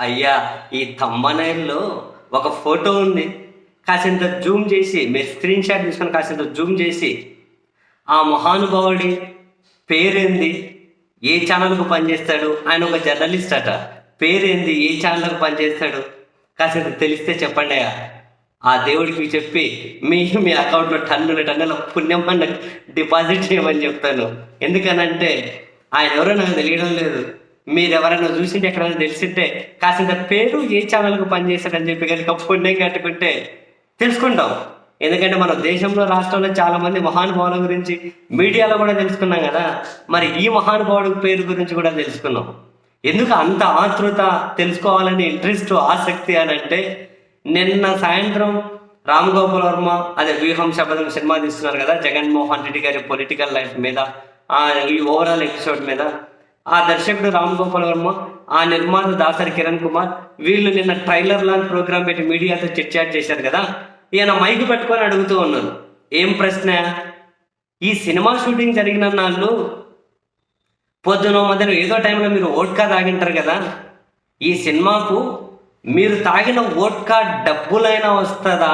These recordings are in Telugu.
అయ్యా ఈ తమ్మనైల్లో ఒక ఫోటో ఉంది. కాసింత జూమ్ చేసి మీరు స్క్రీన్ షాట్ తీసుకొని కాసింత జూమ్ చేసి ఆ మహానుభావుడి పేరేంది? ఏ ఛానల్కు పనిచేస్తాడు? ఆయన ఒక జర్నలిస్ట్ అట. పేరేంది? ఏ ఛానల్కు పనిచేస్తాడు? కాసింత తెలిస్తే చెప్పండి అయ్యా. ఆ దేవుడికి చెప్పి మీ మీ అకౌంట్లో టన్నుల టన్నుల పుణ్యం పండుగ డిపాజిట్ చేయమని చెప్తాను. ఎందుకనంటే ఆయన ఎవరో నాకు తెలియడం లేదు. మీరు ఎవరైనా చూసింటే ఎక్కడైనా తెలిసింటే కాసింత పేరు ఏ ఛానల్కు పనిచేశారని చెప్పి కనుక పుణ్యం కట్టుకుంటే తెలుసుకుంటాం. ఎందుకంటే మన దేశంలో రాష్ట్రంలో చాలా మంది మహానుభావుల గురించి మీడియాలో కూడా తెలుసుకున్నాం కదా. మరి ఈ మహానుభావుడి పేరు గురించి కూడా తెలుసుకున్నాం. ఎందుకు అంత ఆతృత తెలుసుకోవాలని ఇంట్రెస్ట్ ఆసక్తి అని అంటే నిన్న సాయంత్రం రామ్ గోపాల్ వర్మ అదే వ్యూహం శపథం సినిమా తీస్తున్నారు కదా జగన్మోహన్ రెడ్డి గారి పొలిటికల్ లైఫ్ మీద ఈ ఓవరాల్ ఎపిసోడ్ మీద. ఆ దర్శకుడు రామ్ గోపాల్ వర్మ ఆ నిర్మాత దాసరి కిరణ్ కుమార్ వీళ్ళు నిన్న ట్రైలర్ లాంచ్ ప్రోగ్రామ్ పెట్టి మీడియాతో చిట్చాట్ చేశారు కదా. ఈయన మైక్ పెట్టుకొని అడుగుతూ ఉన్నారు. ఏం ప్రశ్న? ఈ సినిమా షూటింగ్ జరిగిన నాళ్ళు పొద్దున మధ్యన ఏదో టైంలో మీరు ఓట్కా తాగింటారు కదా. ఈ సినిమాకు మీరు తాగిన ఓట్కా డబ్బులైనా వస్తుందా?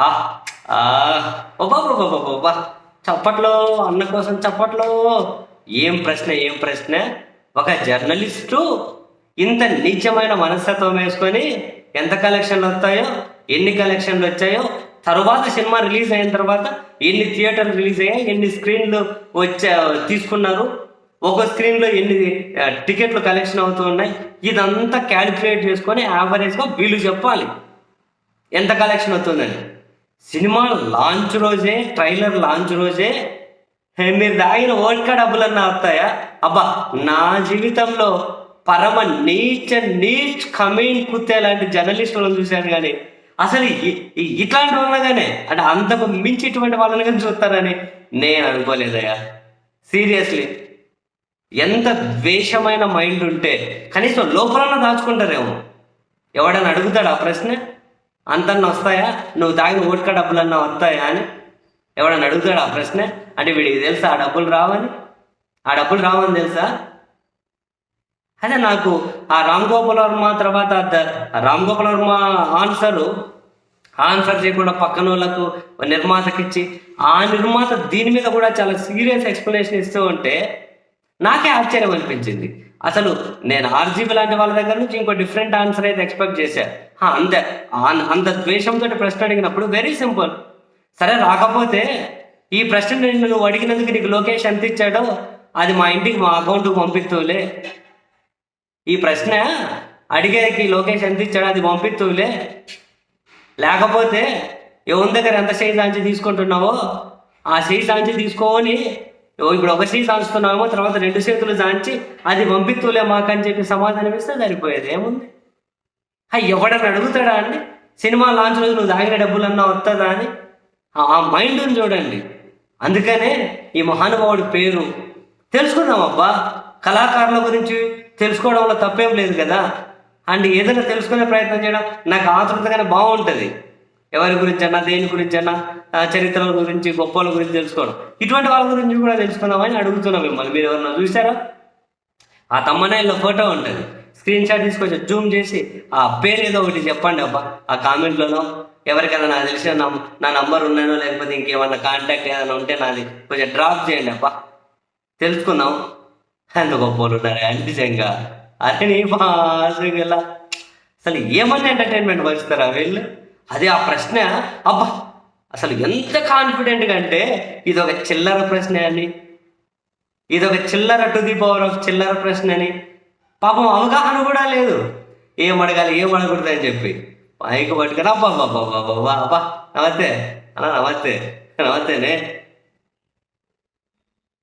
ఆ, ఆ, ఒబ్బా, చప్పట్లో అన్న కోసం చప్పట్లో. ఏం ప్రశ్న ఏం ప్రశ్న? ఒక జర్నలిస్టు ఇంత నీచమైన మనస్తత్వం వేసుకొని ఎంత కలెక్షన్లు వస్తాయో ఎన్ని కలెక్షన్లు వచ్చాయో తర్వాత సినిమా రిలీజ్ అయిన తర్వాత ఎన్ని థియేటర్లు రిలీజ్ అయ్యాయి ఎన్ని స్క్రీన్లు వచ్చా తీసుకున్నారు ఒక స్క్రీన్లో ఎన్ని టికెట్లు కలెక్షన్ అవుతూ ఉన్నాయి ఇదంతా క్యాలిక్యులేట్ చేసుకొని యావరేజ్గా వీళ్ళు చెప్పాలి. ఎంత కలెక్షన్ అవుతుందని. సినిమా లాంచ్ రోజే ట్రైలర్ లాంచ్ రోజే మీరు తాగిన డబ్బులు డబ్బులన్నా వస్తాయా? అబ్బా నా జీవితంలో పరమ నీచ నీచ్ కమీన్ కుత్తే లాంటి జర్నలిస్టులను చూశాను కానీ అసలు ఇట్లాంటి ఉన్నగానే అంటే అంతకు మించి ఇటువంటి వాళ్ళని కానీ చూస్తారని నేను అనుకోలేదయ్యా. సీరియస్లీ ఎంత ద్వేషమైన మైండ్ ఉంటే కనీసం లోపలన్నా దాచుకుంటారేమో. ఎవడన్నా అడుగుతాడు ఆ ప్రశ్న? అంతన్నా వస్తాయా? నువ్వు తాగిన ఓట్కా డబ్బులన్నా వస్తాయా అని? ఎవడన్నా అడుగుతాడు ఆ ప్రశ్న? అంటే వీడికి తెలుసా ఆ డబ్బులు రావని? ఆ డబ్బులు రావని తెలుసా? అదే నాకు ఆ రామ్ గోపాల్ వర్మ తర్వాత రామ్ గోపాల్ వర్మ ఆన్సరు ఆన్సర్ చేయకుండా పక్కన వాళ్ళకు నిర్మాతకి ఇచ్చి ఆ నిర్మాత దీని మీద కూడా చాలా సీరియస్ ఎక్స్ప్లెనేషన్ ఇస్తూ ఉంటే నాకే ఆశ్చర్యం అనిపించింది. అసలు నేను ఆర్జీబీ లాంటి వాళ్ళ దగ్గర నుంచి ఇంకో డిఫరెంట్ ఆన్సర్ అయితే ఎక్స్పెక్ట్ చేశా. అంత. అంతే అంత ద్వేషంతో ప్రశ్న అడిగినప్పుడు వెరీ సింపుల్. సరే రాకపోతే ఈ ప్రశ్న నేను నువ్వు అడిగినందుకు నీకు లోకేష్ ఎంత ఇచ్చాడో అది మా ఇంటికి మా అకౌంట్కి పంపిస్తూలే ఈ ప్రశ్న అడిగేకి లోకేష్ ఎంత ఇచ్చాడో అది పంపిస్తూలే లేకపోతే ఎవరి దగ్గర ఎంత చేయి సాంచి తీసుకుంటున్నావో ఆ చేయి సాంచి తీసుకోని ఇప్పుడు ఒక చేయి సాంచుతున్నామో తర్వాత రెండు చేతులు సాంచి అది పంపిస్తూలే మాకని చెప్పి సమాధానం ఇస్తే సరిపోయేది. ఏముంది? ఎవడని అడుగుతాడా అండి? సినిమా లాంచ్ రోజు నువ్వు తాగిన డబ్బులన్నా వస్తుందా అని? ఆ- మైండ్ని చూడండి. అందుకనే ఈ మహానుభావుడి పేరు తెలుసుకుందాం అబ్బా. కళాకారుల గురించి తెలుసుకోవడంలో తప్పేం లేదు కదా. అండ్ ఏదైనా తెలుసుకునే ప్రయత్నం చేయడం నాకు ఆతృతగానే బాగుంటుంది. ఎవరి గురించి అన్నా దేని గురించి అన్నా చరిత్రల గురించి గొప్పల గురించి తెలుసుకోవడం. ఇటువంటి వాళ్ళ గురించి కూడా తెలుసుకుందామని అడుగుతున్నాం మిమ్మల్ని. మీరు ఎవరన్నా చూసారా? ఆ తమ్మనాయిలో ఫోటో ఉంటుంది. స్క్రీన్ షాట్ తీసుకొచ్చి జూమ్ చేసి ఆ పేరు ఏదో ఒకటి చెప్పండి అబ్బా ఆ కామెంట్లలో ఎవరికైనా నాకు తెలిసిన నా నంబర్ ఉన్నానో లేకపోతే ఇంకేమన్నా కాంటాక్ట్ ఏదైనా ఉంటే నాది కొంచెం డ్రాప్ చేయండి అబ్బా. తెలుసుకుందాం. అంత గొప్పలు ఉన్నారు నిజంగా. అరే నీ బాగా అసలు ఏమన్నా ఎంటర్టైన్మెంట్ పంచుతారా వీళ్ళు? అదే ఆ ప్రశ్న. అబ్బా అసలు ఎంత కాన్ఫిడెంట్గా అంటే ఇది ఒక చిల్లర ప్రశ్న అని ఇది ఒక చిల్లర టు ది పవర్ ఆఫ్ చిల్లర ప్రశ్న అని పాపం అవగాహన కూడా లేదు. ఏం అడగాలి ఏం అడగకూడదు అని చెప్పి పైకి పట్టుకుని అబ్బా అబ్బా అబ్బా అబ్బా అబ్బా నమస్తే. అలా నమస్తే. నమస్తేనే.